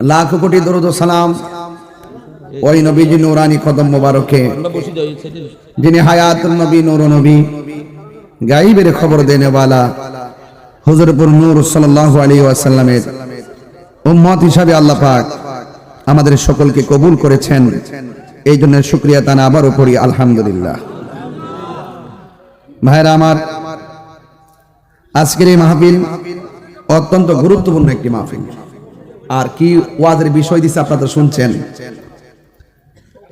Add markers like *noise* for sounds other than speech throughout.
লাখ কোটি দরুদ সালাম। ওই নবীজি নুরানি কদম মোবারকে। যিনি হায়াতুল নবী, নূর নবী। গাইবের খবর দেনেওয়ালা হুজুরপুর নূর সাল্লাল্লাহু আলাইহি ওয়াসাল্লামের উম্মত হিসাবে আল্লাহ পাক আমাদের সকলকে কবুল করেছেন। এই জন্য শুক্রিয়া তানা আবারও করি আলহামদুলিল্লাহ। ভাইরা আমার, আজকের এই মাহফিল অত্যন্ত গুরুত্বপূর্ণ একটি মাহফিল। আর কি ওয়াজের বিষয় দিছে আপনারা শুনছেন?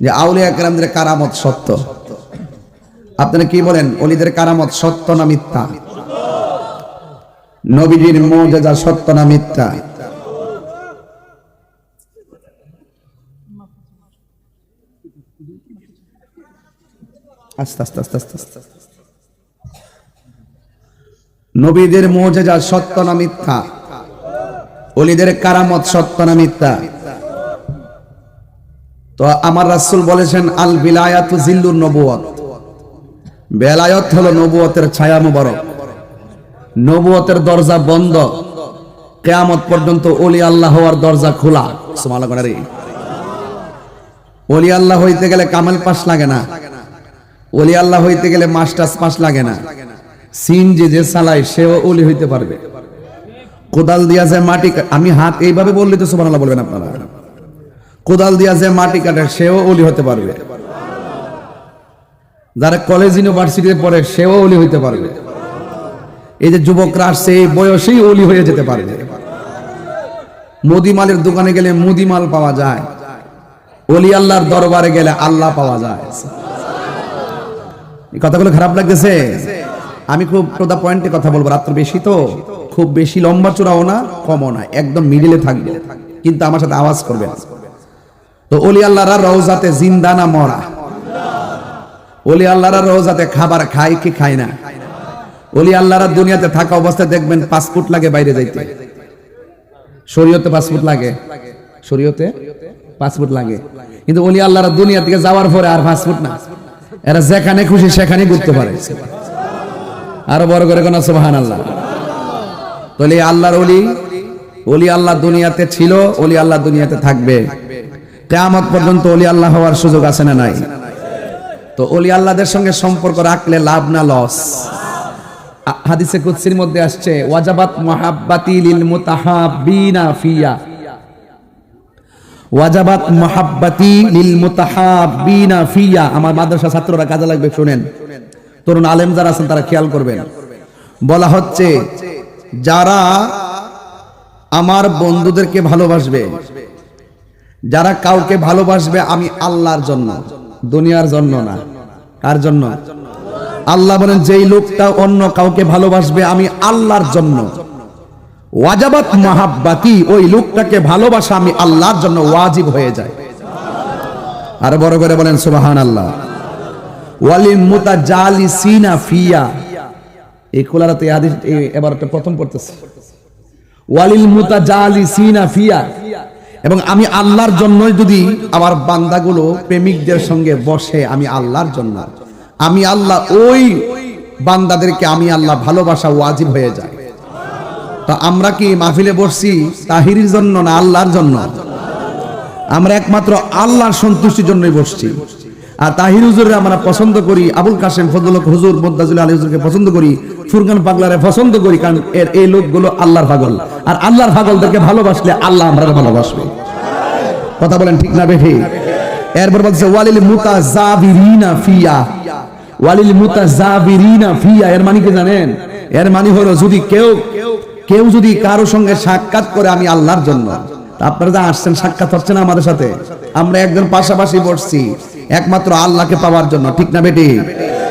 যে আউলিয়া কেরামদের কারামত সত্য। আপনারা কি বলেন, অলিদের কারামত সত্য না মিথ্যা? নবীজির মৌজাজা সত্য না মিথ্যা? আস্তে আস্তে আস্তে আস্তে আস্তে নবীদের মৌজাজা সত্য না মিথ্যা? অলিদের কারামত সত্য না মিথ্যা? তো আমার রাসূল বলেছেন, আল বিলায়াতু জিল্লুন নবুয়ত বেলায়ত হলো নবুয়তের ছায়া মুবারক। নবুয়তের দরজা বন্ধ। কেয়ামত পর্যন্ত ওলি আল্লাহ হওয়ার দরজা খোলা। করে ওলি আল্লাহ হইতে গেলে কামাল পাস লাগে না। ওলি আল্লাহ হইতে গেলে মাস্টার্স পাস লাগে না। সিন যে যে চালায়, সেও ওলি হইতে পারবে। কোদাল দিয়া যায় মাটি আমি হাত এইভাবে বললে তো সুবহানাল্লাহ বলবেন আপনারা। কোদাল দিয়া যে মাটি কাটে, সেও ওলি হতে পারবে। যারা কলেজ ইউনিভার্সিটিতে পড়ে, সেও ওলি হইতে পারবে। এই যে যুবকরা আসছে, এই বয়সেই ওলি হয়ে যেতে পারবে। মুদিমালের দোকানে গেলে মুদিমাল পাওয়া যায়। ওলি আল্লাহর দরবারে গেলে আল্লাহ পাওয়া যায়। কথাগুলো খারাপ লাগতেছে? আমি খুব প্রদা পয়েন্টে কথা বলব, রাত্র বেশি তো। খুব বেশি লম্বা চূড়াও না, কমও না, একদম মিডিলে থাকবে। কিন্তু আমার সাথে আওয়াজ করবেন তো অলি আল্লাহরা রওজাতে জিন্দা না মরা? অলি আল্লাহরা রওজাতে খাবার খায় কি খায় না? অলি আল্লাহরা দুনিয়াতে থাকা অবস্থায় দেখবেন পাসপোর্ট লাগে বাইরে যাইতে। শরীয়তে পাসপোর্ট লাগে। শরীয়তে পাসপোর্ট লাগে। কিন্তু অলি আল্লাহরা দুনিয়া থেকে যাওয়ার পরে আর পাসপোর্ট না। এরা যেখানে খুশি সেখানে ঘুরতে পারে। আরও বড় করে কোন সুবহান আল্লাহ তাহলে আল্লাহর অলি অলি আল্লাহ দুনিয়াতে ছিল অলি আল্লাহ দুনিয়াতে থাকবে। কেয়ামত পর্যন্ত অলি আল্লাহ হওয়ার সুযোগ আছে না নাই? তো অলি আল্লাহদের সঙ্গে সম্পর্ক রাখলে লাভ না লস। হাদিসে কুদসির মধ্যে আসছে, ওয়াজাবাত মুহাব্বাতি লিল মুতাহাব্বিনা ফিয়া। ওয়াজাবাত মুহাব্বাতি লিল মুতাহাব্বিনা ফিয়া। আমার মাদ্রাসা ছাত্ররা কাজে লাগবে, শুনেন। তরুণ আলেম যারা আছেন তারা খেয়াল করবেন। বলা হচ্ছে, যারা আমার বন্ধুদেরকে ভালোবাসবে, যারা কাউকে ভালোবাসবে আমি আল্লাহর জন্য, দুনিয়ার জন্য না। কার জন্য? আল্লাহ বলেন, যেই লোকটা অন্য কাউকে ভালোবাসবে আমি আল্লাহর জন্য। ওয়াজাবাত মাহাব্বাতি, ওই লোকটাকে ভালোবাসা আমি আল্লাহর জন্য ওয়াজিব হয়ে যায়। আর বড় করে বলেন সুবাহান আল্লাহ ওয়ালিল মুতাজালিসিনা ফিয়া। এবং আমি আল্লাহর জন্যই যদি আমার বান্দাগুলো প্রেমিকদের সঙ্গে বসে, আমি আল্লাহর জন্য। আমি আল্লাহ ওই বান্দাদেরকে আমি আল্লাহ ভালোবাসা ওয়াজিব হয়ে যায়। তা আমরা কি মাহফিলে বসছি তাহিরির জন্য না আল্লাহর জন্য? আমরা একমাত্র আল্লাহর সন্তুষ্টির জন্যই বসছি। আর তাহির হুজুরের আমরা পছন্দ করি, আবুল কাসেম ফজল হুজুর মোদ্দাজুল আলী হুজুরকে পছন্দ করি, ফুরকান পাগলারে পছন্দ করি, কারণ এর এই লোকগুলো আল্লাহর পাগল। আর আল্লাহর পাগলদেরকে ভালোবাসলে আল্লাহ আমরা ভালোবাসবে। কথা বলেন ঠিক না বেঠি? এরপর বলছে, ওয়ালিল মুতাজাবিরিনা ফিয়া। ওয়ালিল মুতাজাবিরিনা ফিয়া, এর মানে কি জানেন? এর মানে হলো যদি কেউ কেউ যদি কারও সঙ্গে সাক্ষাৎ করে আমি আল্লাহর জন্য আপনারা যা আসছেন সাক্ষাৎ হচ্ছে না আমাদের সাথে। আমরা একজন পাশাপাশি বসছি। একমাত্র আল্লাহকে পাওয়ার জন্য, ঠিক না বেটি?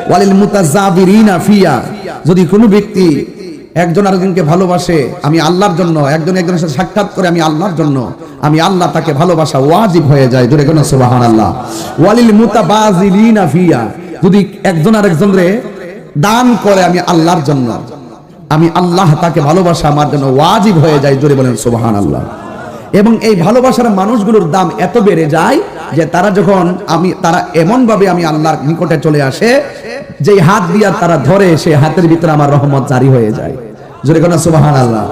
ওয়ালিল মুতাজাবিরিনা ফিয়া। যদি কোনো ব্যক্তি একজন আরেকজনকে ভালোবাসে, আমি আল্লাহর জন্য, একজন একজনের সাথে সাক্ষাৎ করে আমি আল্লাহর জন্য, আমি আল্লাহ তাকে ভালোবাসা ওয়াজিব হয়ে যায়, জোরে কোন সুবহানাল্লাহ। ওয়ালিল মুতাবাজিলিনা ফিয়া। যদি একজন আরেকজনরে দান করে আমি আল্লাহর জন্য, আমি আল্লাহ তাকে ভালোবাসা আমার জন্য ওয়াজিব হয়ে যায়, জোরে বলেন সুবহানাল্লাহ। এবং এই ভালোবাসার মানুষগুলোর দাম এত বেড়ে যায় যে তারা যখন আমি, তারা এমন ভাবে আমি আল্লাহর নিকটে চলে আসে যে হাত দিয়া তারা ধরে সেই হাতের ভিতরে আমার রহমত জারি হয়ে যায়। জোরে কোন সুবাহান আল্লাহ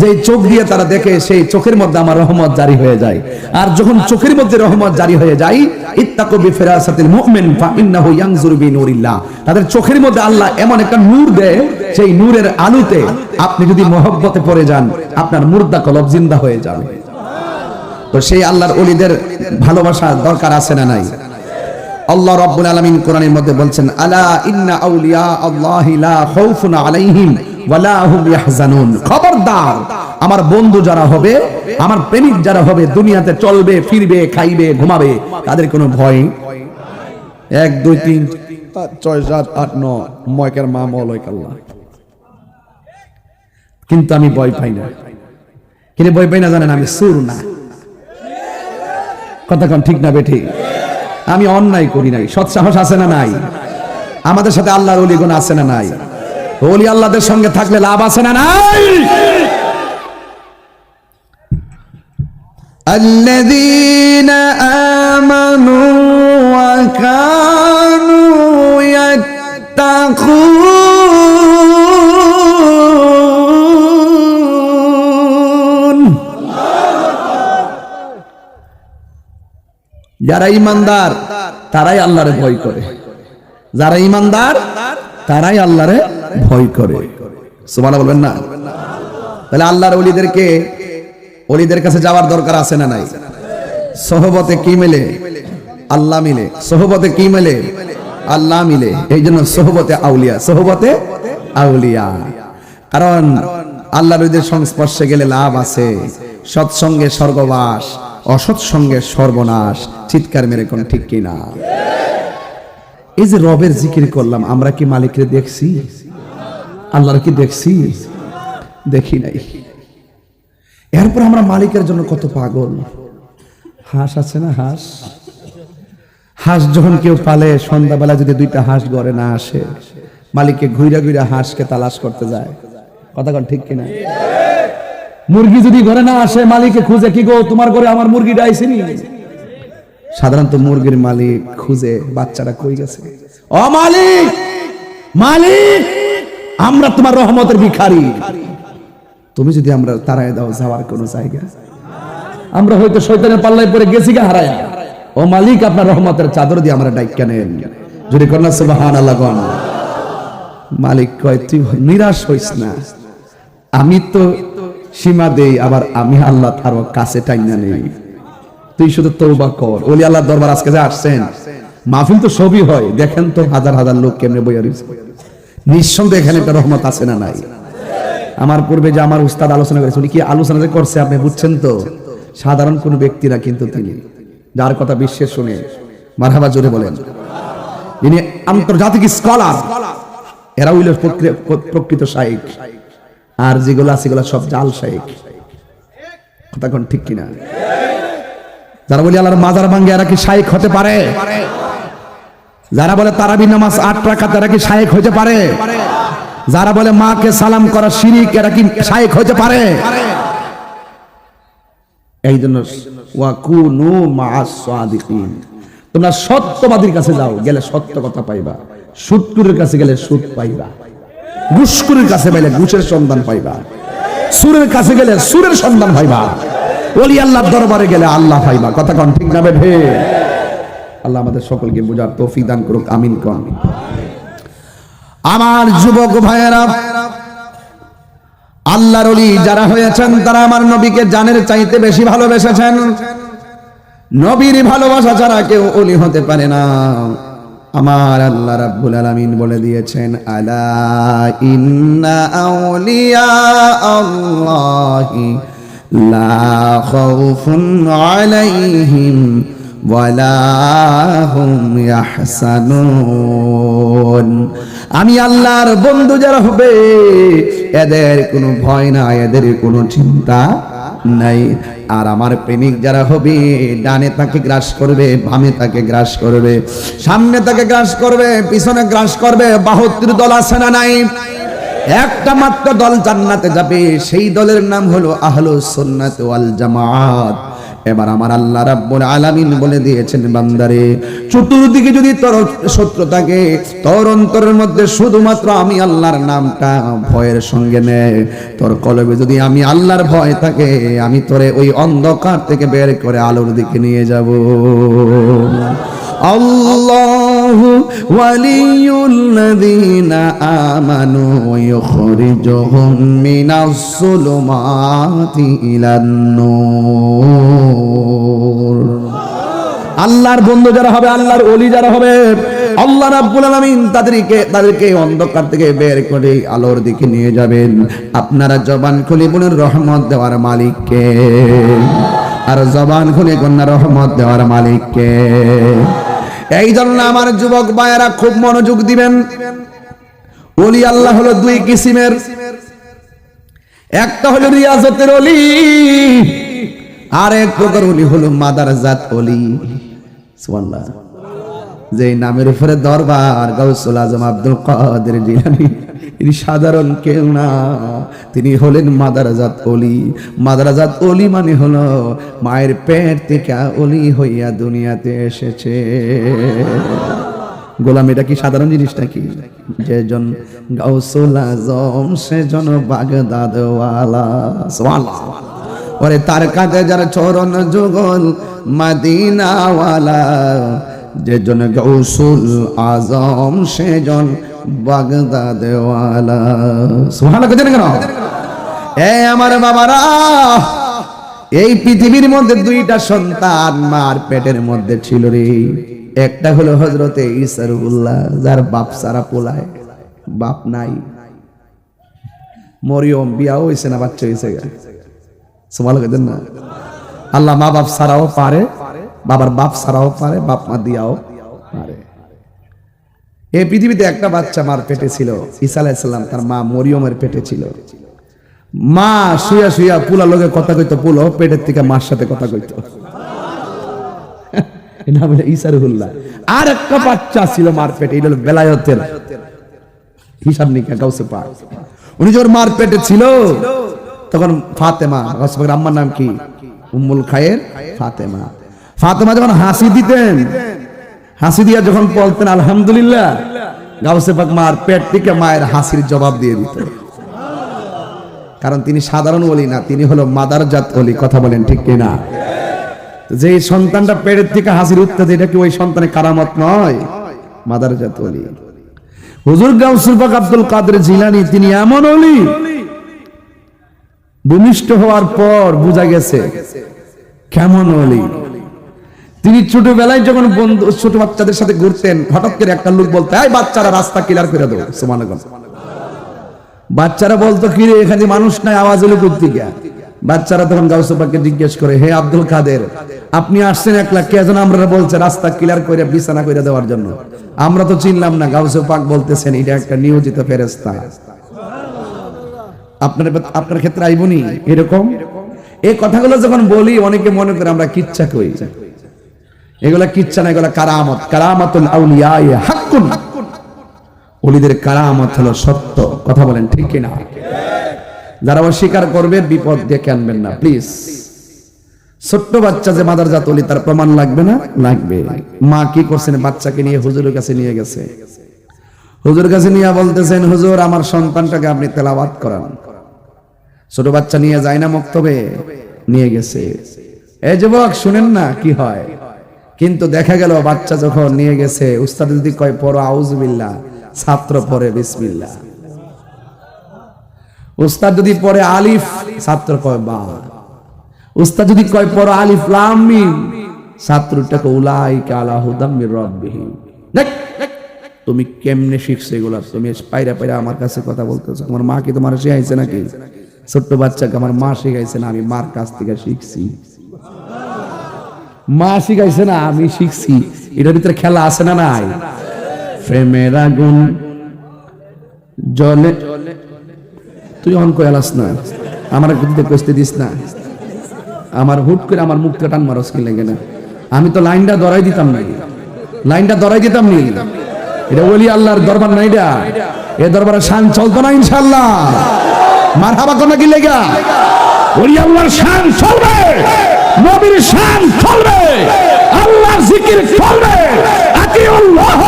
যে চোখ দিয়ে তারা দেখে, সেই চোখের মধ্যে আমার রহমত জারি হয়ে যায়। আর যখন চোখের মধ্যে রহমত জারি হয়ে যায়, ইত্তাকু বিফিরাসাতিল মুমিন ফা ইন্নাহু ইয়ানজুরু বিনুরিল্লাহ। তাদের চোখের মধ্যে আল্লাহ এমন একটা নূর দেয় সেই নূরের আলোতে আপনি যদি মহব্বতে পড়ে যান, আপনার মুর্দা কলব জিন্দা হয়ে যাবে। তো সেই আল্লাহর অলিদের ভালোবাসা দরকার আছে না নাই? আল্লাহ রাব্বুল আলামিন কোরআনের মধ্যে বলছেন, আলা ইন্না আউলিয়া আল্লাহি লা আলাইহিম খবরদার, আমার বন্ধু যারা হবে, আমার প্রেমিক যারা হবে, দুনিয়াতে চলবে, ফিরবে, খাইবে, ঘুমাবে, তাদের কোনো ভয় এক, দুই, তিন ছয়, সাত, আট, নয়, ময়কের মা, মলয়ক আল্লাহ। কিন্তু আমি ভয় পাই না। কিন্তু ভয় পাই না জানেন, আমি সুর না। কথা কন ঠিক না বেঠি আমি অন্যায় করি নাই সৎ সাহস আছে না নাই আমাদের সাথে আল্লাহর অলি গুণ আছে না নাই অলি আল্লাহদের সঙ্গে থাকলে লাভ আছে না নাই الذين যারা ইমানদার, তারাই আল্লাহরে ভয় করে। যারা ইমানদার, তারাই আল্লাহরে ভয় করে। সুবহানাল্লাহ বলবেন না? তাহলে আল্লাহর ওলিদেরকে, ওলিদের কাছে যাওয়ার দরকার আছে না নাই? সহবতে কি মেলে? আল্লাহ মিলে। সহবতে কি মেলে? আল্লাহ মিলে। এই জন্য সহবতে আউলিয়া সহবতে আউলিয়া। কারণ আল্লাহর সংস্পর্শে গেলে লাভ আছে। সৎসঙ্গে স্বর্গবাস। অসৎ সঙ্গে সর্বনাশ, চিৎকার মেরে কোন ঠিক কিনা? এই যে রবের জিকির করলাম, আমরা কি মালিকরে দেখছি? আল্লাহর কি দেখছি? দেখি নাই। এরপর আমরা মালিকের জন্য কত পাগল। হাঁস আছে না হাঁস? হাঁস যখন কেউ পালে সন্ধ্যাবেলা যদি দুইটা হাঁস ঘরে না আসে, মালিককে ঘুইরা ঘুইরা হাঁসকে তালাশ করতে যায়। কথা ঠিক কিনা? মুরগি যদি ঘরে না আসে মালিককে খুঁজে কি গো তোমার ঘরে আমার মুরগিটা আইসেনি সাধারণত মুরগির মালিক খুঁজে বাচ্চাটা কই গেছে? ও মালিক! মালিক! আমরা তোমার রহমতের ভিখারি। তুমি যদি আমরা তারায় দাও যাওয়ার কোনো জায়গা? আমরা হয়তো শয়তানের পাল্লায় পরে গেছি গা হারায়া। ও মালিক আপনার রহমতের চাদর দিয়ে আমরা ডাইকা নেন। যদি কন্যা সুবাহান আল্লাহ। মালিক কয় তুই নিরাশ হইস না। আমি তো সীমা দেই, আবার আমি আল্লাহ তার কাছে টাইনা নেই। তুই শুধু তৌবা কর। ওলি আল্লাহ দরবার আজকে যে আসছেন, মাহফিল তো সবই হয়। দেখেন তো হাজার হাজার লোক কেমনে বইয়া রয়েছে নিঃসন্দেহে এখানে একটা রহমত আছে না নাই? আমার পূর্বে যে আমার উস্তাদ আলোচনা করেছে, উনি কি আলোচনা যে করছে আপনি বুঝছেন তো? সাধারণ কোন ব্যক্তিরা কিন্তু তিনি। যার কথা বিশ্বের শুনে, মারহাবা জোরে বলেন। ইনি আন্তর্জাতিক স্কলার এরা হইল প্রকৃত শাইক আর যেগুলো আছে সেগুলো সব জাল শাইক কথা কোন ঠিক কিনা? যারা বলি আল্লাহর মাজার ভাঙ্গে, এরা কি শাইক হতে পারে? যারা বলে তারাবি নামাজ আট রাখা তারা কি শায়েক হতে পারে? যারা বলে মাকে সালাম করা শিরিক, এরা কি শায়েক হতে পারে? এই জন্য তোমরা সত্যবাদীর কাছে যাও, গেলে সত্য কথা পাইবা। সুৎকুরের কাছে গেলে সুদ পাইবা। ঘুষকুরের কাছে গেলে ঘুষের সন্ধান পাইবা। সুরের কাছে গেলে সুরের সন্ধান পাইবা। ওলি আল্লাহর দরবারে গেলে আল্লাহ পাইবা। কথা কন, ঠিক না বেঠে আল্লাহ আমাদের সকলকে বোঝার তৌফিক দান করুক, আমিন কন। আমার যুবক ভাইয়েরা, আল্লাহর অলি যারা হয়েছেন, তারা আমার নবীকে জানের চাইতে বেশি ভালোবেসেছেন। নবীর ভালোবাসা ছাড়া কেউ অলি হতে পারে না। আমার আল্লাহ রাব্বুল আলামিন বলে দিয়েছেন, আলা ইন্না আউলিয়া আল্লাহি লা খাউফুন আলাইহিম আমি আল্লাহর বন্ধু যারা হবে, এদের কোনো ভয় নাই, এদের কোনো চিন্তা নাই। আর আমার প্রেমিক যারা হবে, ডানে তাকে গ্রাস করবে, বামে তাকে গ্রাস করবে, সামনে তাকে গ্রাস করবে, পিছনে গ্রাস করবে, বাহত্তর দল আছে না নাই? একটা মাত্র দল জান্নাতে যাবে, সেই দলের নাম হলো আহলো সন্ন্যত ওয়াল জামাত। এবার আমার আল্লাহ রাব্বুল আলামিন বলে দিয়েছেন বান্দারে, চতুর্দিকে যদি তোর শত্রু থাকে, তোর অন্তরের মধ্যে শুধুমাত্র আমি আল্লাহর নামটা ভয়ের সঙ্গে নে তোর কলবে যদি আমি আল্লাহর ভয় থাকে, আমি তোরে ওই অন্ধকার থেকে বের করে আলোর দিকে নিয়ে যাব। আল্লাহ আল্লাহর বন্ধু যারা হবে, আল্লাহর অলি যারা হবে, আল্লাহ রাব্বুল আলামিন তাদেরকে তাদেরকে অন্ধকার থেকে বের করে আলোর দিকে নিয়ে যাবেন। আপনারা জবান খুলে বলেন, রহমত দেওয়ার মালিককে। আর জবান খুলে কন্যা রহমত দেওয়ার মালিককে। এই জন্য আমার যুবক ভাইয়েরা খুব মনোযোগ দিবেন। ওলি আল্লাহ হলো দুই কিসিমের। একটা হলো রিয়াজতের অলি আর এক প্রকার অলি হলো মাদার জাত অলি সুবহানাল্লাহ। যে নামের উপরে দরবার গাউসুল আজম আব্দুল কাদের জিলানী ইনি সাধারণ কেউ না। তিনি হলেন মাদারাজাত অলি। মাদারাজাত অলি মানে হলো মায়ের পেট থেকে অলি হইয়া দুনিয়াতে এসেছে। গোলাম, এটা কি সাধারণ জিনিস নাকি? যেজন গাউসুল আজম সেজন বাগদাদওয়ালা। ওরে তার কাঁধে যার চরণ যুগল, মাদিনাওয়ালা। যেজন গৌসুল আজম সেজন এ আমার বাবারা, এই পৃথিবীর মধ্যে দুইটা সন্তান মার পেটের মধ্যে ছিল রে। একটা হলো হজরতে ইসারুল্লাহ, যার বাপ সারা পোলায়, বাপ নাই। মরিয়ম বিয়াও হয়েছে না, বাচ্চা হয়েছে সমাল না? আল্লাহ মা বাপ সারাও পারে, বাবার বাপ সারাও পারে, বাপ মা দিয়াও এই পৃথিবীতে একটা বাচ্চা মার পেটে ছিল, ঈসা আলাইসাল্লাম তার মা মরিয়মের পেটে ছিল। মা শুয়া শুয়া পুলা লোকে কথা কইতো, পুলো, পেটের থেকে মার সাথে কথা কইতো। *laughs* নাম হলো ইসারুল্লাহ আর একটা বাচ্চা ছিল মার পেটে, এটা হলো বেলায়তের। হিসাব নিকা গাউসে পা উনি যখন মার পেটে ছিল, তখন ফাতেমা, গাউসে আম্মার নাম কি? উম্মুল খায়ের ফাতেমা। ফাতেমা যখন হাসি দিতেন হাসি দিয়া যখন বলতেন, আলহামদুলিল্লাহ। গাউসে পাক মার পেট থেকে মায়ের হাসির জবাব দিয়ে দিত। কারণ তিনি সাধারণ বলি না, তিনি হলো মাদার জাত অলি কথা বলেন ঠিক কিনা? যে সন্তানটা পেটের থেকে হাসির উঠতে এটা কি ওই সন্তানের কারামত নয়? মাদার জাত অলি হুজুর গাউসুল পাক আব্দুল কাদের জিলানি, তিনি এমন অলি ভূমিষ্ঠ হওয়ার পর বোঝা গেছে, কেমন অলি তিনি ছোটবেলায় যখন বন্ধু ছোট বাচ্চাদের সাথে ঘুরতেন হঠাৎ করে একটা লোক বলতে এই বাচ্চারা রাস্তা ক্লিয়ার করে দেবো সুমানগঞ্জ বাচ্চারা বলতো কি রে এখানে মানুষ নাই আওয়াজ হলো কোথেকে বাচ্চারা তখন গাউসুপাকে জিজ্ঞেস করে হে আব্দুল কাদের আপনি আসছেন একলা কে যেন আমরা বলছে রাস্তা ক্লিয়ার করে বিছানা করে দেওয়ার জন্য? আমরা তো চিনলাম না গাউসে পাক বলতেছেন এটা একটা নিয়োজিত ফেরেস্তা আপনার আপনার ক্ষেত্রে আইবনি এরকম? এই কথাগুলো যখন বলি অনেকে মনে করে আমরা কিচ্ছা কই। এগুলা কিচ্ছা না, এগুলা কারামত। কারামাতুল আউলিয়া হাক্কুন। ওলিদের কারামত হলো সত্য। কথা বলেন ঠিক কিনা? যারা অস্বীকার করবে, বিপদ ডেকে আনবেন না, প্লিজ। ছোট্ট বাচ্চা যে মাদার জাত অলি, তার প্রমাণ লাগবে না? লাগবে। মা কি করছেন? বাচ্চাকে নিয়ে হুজুরের কাছে নিয়ে গেছে। হুজুর কাছে নিয়ে বলতেছেন, হুজুর, আমার সন্তানটাকে আপনি তেলাওয়াত করান। ছোট বাচ্চা নিয়ে যায় না মক্তবে, নিয়ে গেছে। এই যুবক, শুনেন না কি হয়? কিন্তু দেখা গেল বাচ্চা যখন নিয়ে গেছে, উস্তাদ যদি কয়, পড়ো আউজবিল্লা ছাত্র পড়ে বিসমিল্লা উস্তাদ যদি পড়ে, আলিফ, ছাত্র কয়, বা। উস্তাদ যদি কয়, পড়ো, আলিফ, লাম, মিম। ছাত্রটাকে, উলাইকা আলা হুদাম মির রাব্বিহিম। তুমি কেমনে শিখছো এগুলা? তুমি পাইরা পাইরা আমার কাছে কথা বলতেছো। তোমার মা কি তোমার শিখাইছে নাকি? ছোট্ট বাচ্চাকে আমার মা শিখাইছে না, আমি মার কাছ থেকে শিখছি। মা শিখাইছে না, আমি শিখছি। এটার ভিতরে খেলা আছে না নাই? প্রেমের আগুন জলে তুই অন কয়ালাস না। আমার দিতে কষতে দিস না। আমার হুট করে আমার মুখটা টান মারস কি লাগে না। আমি তো লাইনটা দরাই দিতাম না। লাইনটা দরাই দিতাম নি। এটা বলি আল্লাহর দরবার না এটা? এ দরবারে শান চলতো না ইনশাল্লাহ মার হাবা কোনো কি লেগা? ওলি আল্লাহর শান চলবে। নবীর শান চলবে। আল্লাহর জিকির চলবে। আতিউল্লাহ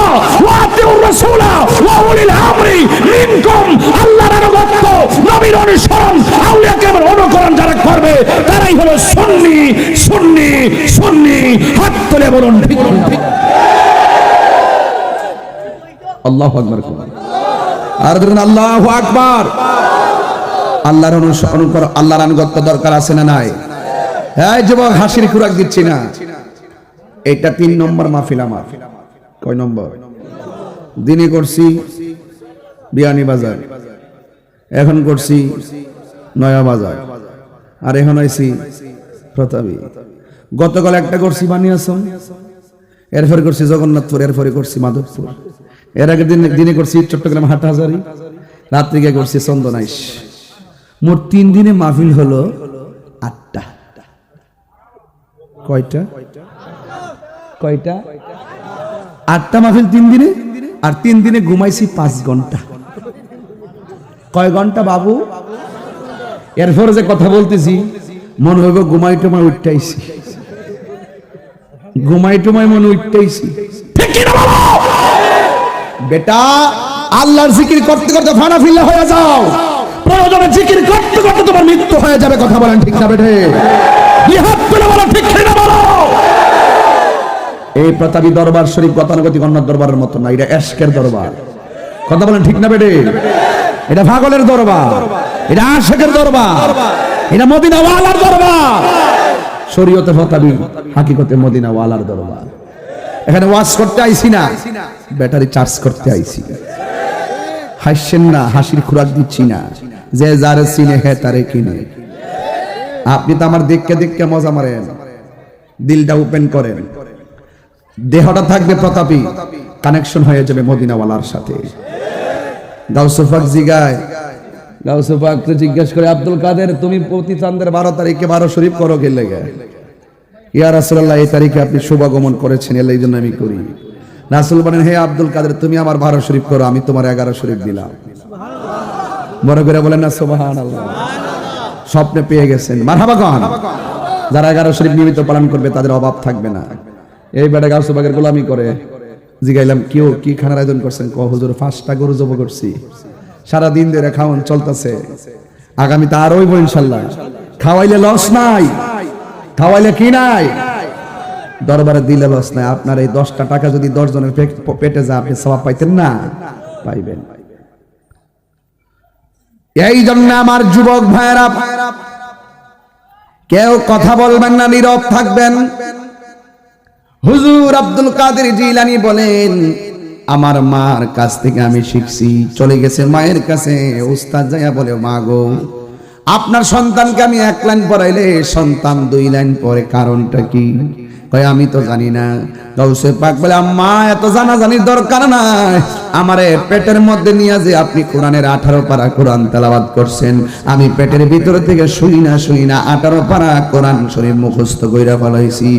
ওয়া আতিউর রাসূলা ওয়া উলিল আমরি মিনকুম। আল্লাহর আনুগত্য, নবীর অনুসরণ, আউলিয়া কেরামের অনুকরণ যারা করবে, তারাই হলো সুন্নি সুন্নি সুন্নি। হাত তুলে বলুন, ঠিক ঠিক আল্লাহু আকবার আর ধরুন, আল্লাহু আকবার। আল্লাহর অনুসরণ কর, আল্লাহর আনুগত্য দরকার আছে না নাই? হ্যাঁ যুবক, হাসির খুরাক দিচ্ছি না। এটা তিন নম্বর মাহফিল আমার। কয় নম্বর? দিনে করছি বিয়ানি বাজার। এখন করছি নয়া বাজার। আর এখন আইছি প্রতাপী। গতকাল একটা করছি বানিয়াসম এরপরে করছি জগন্নাথপুর, এরপরে করছি মাধবপুর। এর আগের দিন দিনে করছি চট্টগ্রাম হাটহাজারি। রাত্রিকে করছি চন্দনাইশ। মোট তিন দিনে মাহফিল হলো কয়টা? কয়টা? আটটা মাহফিল তিন দিনে? আর তিন দিনে ঘুমাইছি পাঁচ ঘণ্টা। কয় ঘণ্টা বাবু? এরপরে যে কথা বলতেছি মনে হইব ঘুমাই টুমাই উঠটাইছি ঘুমাই টুমাই মনে বাবা? বেটা আল্লাহর জিকির করতে করতে ফানা ফিল্লা হয়ে যাও। প্রয়োজনে জিকির করতে করতে তোমার মৃত্যু হয়ে যাবে কথা বলেন ঠিক না বেঠে? এই প্রতাপী দরবার শরীফ গতানুগতিক অন্য দরবারের মতো না, এটা দরবার। কথা বলেন ঠিক না বেটে? এটা ভাগলের দরবার, এটা আশেকের দরবার, এটা মদিনাওয়ালার দরবার। শরীয়তে ফতাবি হাকিকতে মদিনাওয়ালার দরবার। এখানে ওয়াজ করতে আইছি না, ব্যাটারি চার্জ করতে আইছি। হাসছেন না, হাসির খুরাক দিচ্ছি না। যে যার চিনে হে, তারে কিনে। আপনি তো আমার দেখকে দেখকে মজা মারেন। দিলটা ওপেন করেন। দেহটা থাকবে প্রতাপী কানেকশন হয়ে যাবে মদিনাওয়ালার সাথে। গাউসুফাক জিগায়। গাউসুফাক জিজ্ঞেস করে, আব্দুল কাদের, তুমি প্রতি চান্দের বারো তারিখে বারো শরীফ করো লেগে ইয়া রাসূলুল্লাহ, এই তারিখে আপনি শুভাগমন করেছেন এর এই জন্য আমি করি। রাসূল বলেন, হে আব্দুল কাদের, তুমি আমার বারো শরীফ করো আমি তোমার এগারো শরীফ দিলাম। বড় করে বলেন না, সুবহানাল্লাহ। স্বপ্নে পেয়ে গেছেন। মারহাবা কন যারা এগারো শরীফ নিয়মিত পালন করবে, তাদের অভাব থাকবে না। এই বেটা গাউসুফাকের গোলামি করে জিগাইলাম কেউ কি খানার আয়োজন করছেন? ক হুজুর, পাঁচটা গরু জব করছি। সারা দিন ধরে খাওয়ান চলতেছে। আগামীতে আর হইব ইনশাল্লাহ। খাওয়াইলে লস নাই। খাওয়াইলে কি নাই? দরবারে দিলে লস নাই। আপনার এই দশটা টাকা যদি দশ জনের পেটে যা আপনি সবাব পাইতেন না? পাইবেন। এই জন্য আমার যুবক ভাইরা কেউ কথা বলবেন না, নীরব থাকবেন। হুজুর আব্দুল কাদের জিলানি বলেন, আমার মার কাছ থেকে আমি শিখছি, চলে গেছে মায়ের কাছে, উস্তাদ যাইয়া বলে, মা গো, আপনার সন্তানকে আমি এক লাইন পড়াইলে সন্তান দুই লাইন পরে কারণটা কি? কয়, আমি তো জানি না। গাউসে পাক বলে, আম্মা, এত জানা জানির দরকার নাই। আমারে পেটের মধ্যে নিয়ে যে আপনি কোরআনের আঠারো পারা কোরআন তেলাবাদ করছেন, আমি পেটের ভিতর থেকে শুই না শুই না, আঠারো পারা কোরআন শরীফ মুখস্থ কইরা ফলাইছি।